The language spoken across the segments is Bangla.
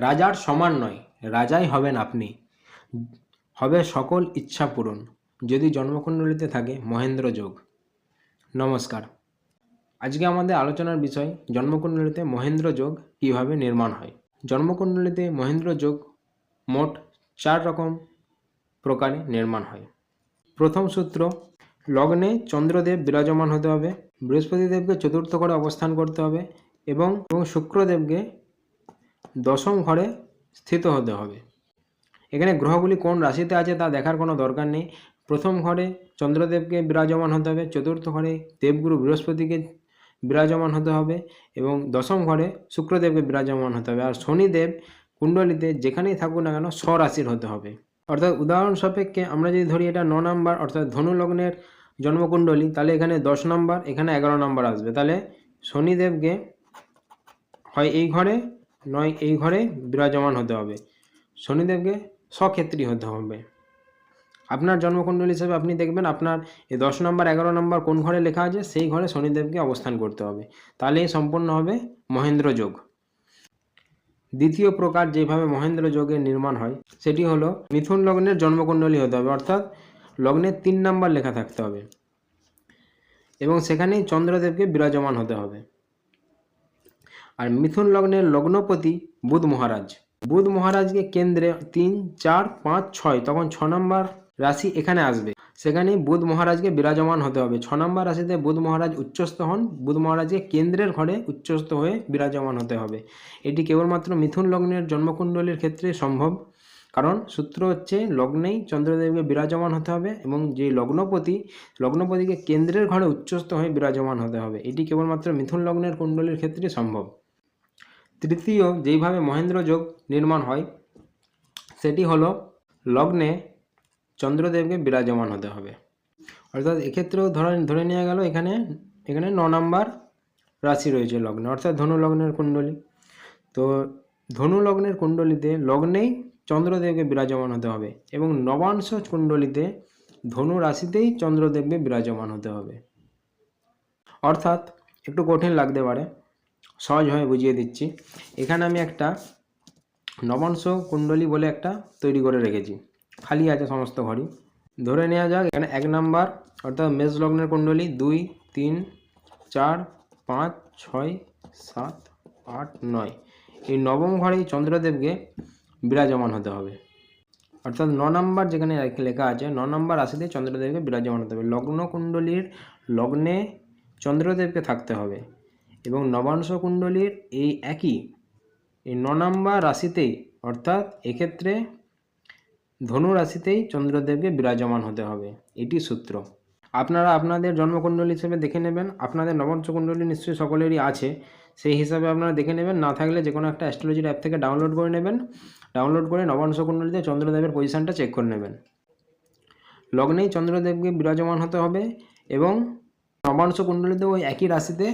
রাজার সমান নয়, রাজাই হবেন আপনি। হবে সকল ইচ্ছা পূরণ। যদি জন্মকুণ্ডলিতে থাকে, মহেন্দ্র যোগ। নমস্কার। আজকে আমাদের আলোচনার বিষয়, জন্মকুণ্ডলিতে মহেন্দ্র যোগ কীভাবে নির্মাণ হয়? জন্মকুণ্ডলিতে মহেন্দ্র যোগ মোট চার রকম প্রকারে নির্মাণ হয়। প্রথম সূত্র, লগ্নে চন্দ্রদেব বিরাজমান হতে হবে, বৃহস্পতিদেবকে চতুর্থ করে অবস্থান করতে হবে এবং শুক্রদেবকে দশম ঘরে স্থিত হতে হবে। এখানে গ্রহগুলি কোন রাশিতে আছে তা দেখার কোনো দরকার নেই। প্রথম ঘরে চন্দ্রদেবকে বিরাজমান হতে হবে, চতুর্থ ঘরে দেবগুরু বৃহস্পতিকে বিরাজমান হতে হবে এবং দশম ঘরে শুক্রদেবকে বিরাজমান হতে হবে। আর শনিদেব কুণ্ডলিতে যেখানেই থাকুক না কেন স্বরাশির হতে হবে। অর্থাৎ উদাহরণ সাপেক্ষে আমরা যদি ধরি এটা ন নাম্বার, অর্থাৎ ধনু লগ্নের জন্মকুণ্ডলী, তাহলে এখানে দশ নাম্বার, এখানে এগারো নাম্বার আসবে। তাহলে শনিদেবকে হয় এই ঘরে নয় এই ঘরে বিরাজমান হতে হবে। শনিদেবকে স্বক্ষেত্রী হতে হবে। আপনার জন্মকুণ্ডলী হিসেবে আপনি দেখবেন আপনার এই দশ নম্বর, এগারো নম্বর কোন ঘরে লেখা আছে, সেই ঘরে শনিদেবকে অবস্থান করতে হবে। তাহলেই সম্পূর্ণ হবে মহেন্দ্র যোগ। দ্বিতীয় প্রকার যেভাবে মহেন্দ্র যোগের নির্মাণ হয়, সেটি হলো মিথুন লগ্নের জন্মকুণ্ডলী হতে হবে, অর্থাৎ লগ্নের তিন নাম্বার লেখা থাকতে হবে। এবং সেখানেই চন্দ্রদেবকে বিরাজমান হতে হবে। আর মিথুন লগ্নের লগ্নপতি বুধ মহারাজ। বুধ মহারাজকে কেন্দ্রে তিন, চার, পাঁচ, ছয়, তখন ছ নম্বর রাশি এখানে আসবে। সেখানে বুধ মহারাজকে বিরাজমান হতে হবে। ছ নম্বর রাশিতে বুধ মহারাজ উচ্চস্থ হন। বুধ মহারাজকে কেন্দ্রের ঘরে উচ্চস্থ হয়ে বিরাজমান হতে হবে। এটি কেবলমাত্র মিথুন লগ্নের জন্মকুণ্ডলীর ক্ষেত্রে সম্ভব, কারণ সূত্র হচ্ছে লগ্নেই চন্দ্রদেবকে বিরাজমান হতে হবে এবং যে লগ্নপতি, লগ্নপতিকে কেন্দ্রের ঘরে উচ্চস্থ হয়ে বিরাজমান হতে হবে। এটি কেবলমাত্র মিথুন লগ্নের কুণ্ডলীর ক্ষেত্রে সম্ভব। তৃতীয় যেইভাবে মহেন্দ্র যোগ নির্মাণ হয়, সেটি হলো লগ্নে চন্দ্রদেবকে বিরাজমান হতে হবে। অর্থাৎ এক্ষেত্রেও ধরে ধরে নেওয়া গেল এখানে এখানে ন নম্বর রাশি রয়েছে লগ্নে, অর্থাৎ ধনু লগ্নের কুণ্ডলী। তো ধনু লগ্নের কুণ্ডলিতে লগ্নেই চন্দ্রদেবকে বিরাজমান হতে হবে এবং নবাংশ কুণ্ডলিতে ধনু রাশিতেই চন্দ্রদেবকে বিরাজমান হতে হবে। অর্থাৎ একটু কঠিন লাগতে পারে। সহজভাবে বুঝিয়ে দিচ্ছি। এখানে আমি একটা নবাংশ কুণ্ডলী বলে একটা তৈরি করে রেখেছি। খালি আছে সমস্ত ঘরই। ধরে নেওয়া যাক, এখানে এক নাম্বার, অর্থাৎ মেষ লগ্নের কুণ্ডলী দুই, তিন, চার, পাঁচ, ছয়, সাত, আট, নয়। এই নবম ঘরেই চন্দ্রদেবকে বিরাজমান হতে হবে। অর্থাৎ ন নম্বর যেখানে লেখা আছে, ন নম্বর রাশিতে চন্দ্রদেবকে বিরাজমান হতে হবে। লগ্ন কুণ্ডলীর লগ্নে চন্দ্রদেবকে থাকতে হবে। এবং নবাংশ কুণ্ডলীর এই একই, এই ন নম্বর রাশিতেই, অর্থাৎ এক্ষেত্রে ধনু রাশিতেই চন্দ্রদেবকে বিরাজমান হতে হবে। এটি সূত্র। আপনারা আপনাদের জন্মকুণ্ডলী হিসেবে দেখে নেবেন। আপনাদের নবাংশ কুণ্ডলী নিশ্চয়ই সকলেরই আছে। সেই হিসাবে আপনারা দেখে নেবেন। না থাকলে যে কোনো একটা অ্যাস্ট্রোলজির অ্যাপ থেকে ডাউনলোড করে নেবেন। ডাউনলোড করে নবাংশ কুণ্ডলীতে চন্দ্রদেবের পজিশানটা চেক করে নেবেন। লগ্নেই চন্দ্রদেবকে বিরাজমান হতে হবে এবং নবাংশ কুণ্ডলীতে ওই একই রাশিতে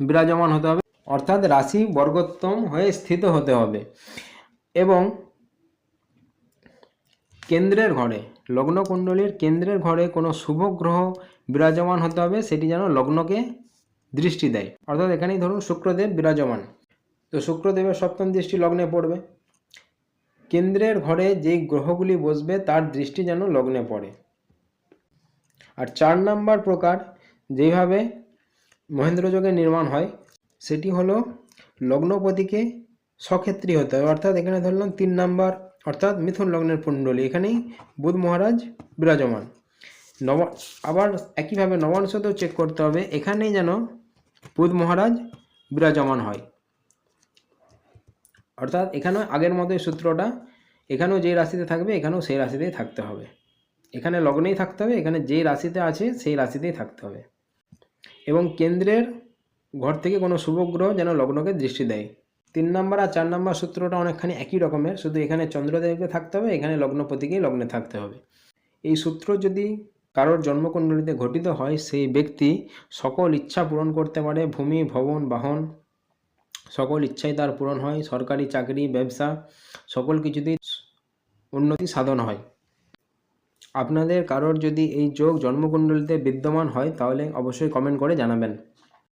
বিরাজমান হতে হবে। অর্থাৎ রাশি বর্গোত্তম হয়ে স্থিত হতে হবে। এবং কেন্দ্রের ঘরে লগ্ন কুণ্ডলীর কেন্দ্রের ঘরে কোনো শুভ গ্রহ বিরাজমান হতে হবে, সেটি যেন লগ্নকে দৃষ্টি দেয়। অর্থাৎ এখানেই ধরুন শুক্রদেব বিরাজমান। তো শুক্রদেবের সপ্তম দৃষ্টি লগ্নে পড়বে। কেন্দ্রের ঘরে যেই গ্রহগুলি বসবে, তার দৃষ্টি যেন লগ্নে পড়ে। আর চার নাম্বার প্রকার, যেভাবে মহেন্দ্রযোগের নির্মাণ হয়, সেটি হলো লগ্নপতিকে সক্ষেত্রী হতে হবে অর্থাৎ এখানে ধরলাম তিন নাম্বার, অর্থাৎ মিথুন লগ্নের কুণ্ডলী এখানেই বুধ মহারাজ বিরাজমান। নব আবার একইভাবে নবাংশতেও চেক করতে হবে, এখানেই যেন বুধ মহারাজ বিরাজমান হয়। অর্থাৎ এখানেও আগের মতোই সূত্রটা, এখানেও যেই রাশিতে থাকবে, এখানেও সেই রাশিতেই থাকতে হবে। এখানে লগ্নেই থাকতে হবে, এখানে যেই রাশিতে আছে, সেই রাশিতেই থাকতে হবে। এবং কেন্দ্রের ঘর থেকে কোনো শুভ গ্রহ যেন লগ্নকে দৃষ্টি দেয়। তিন নম্বর আর চার নম্বর সূত্রটা অনেকখানি একই রকমের, শুধু এখানে চন্দ্রদেবকে থাকতে হবে, এখানে লগ্নপতিকেই লগ্নে থাকতে হবে। এই সূত্র যদি কারোর জন্মকুণ্ডলিতে ঘটিত হয়, সেই ব্যক্তি সকল ইচ্ছা পূরণ করতে পারে, ভূমি, ভবন, বাহন, সকল ইচ্ছাই তার পূরণ হয়, সরকারি চাকরি, ব্যবসা, সকল কিছুতেই উন্নতি সাধন হয়। আপনাদের কারোর যদি এই যোগ জন্মকুণ্ডলিতে বিদ্যমান হয় তাহলে অবশ্যই কমেন্ট করে জানাবেন।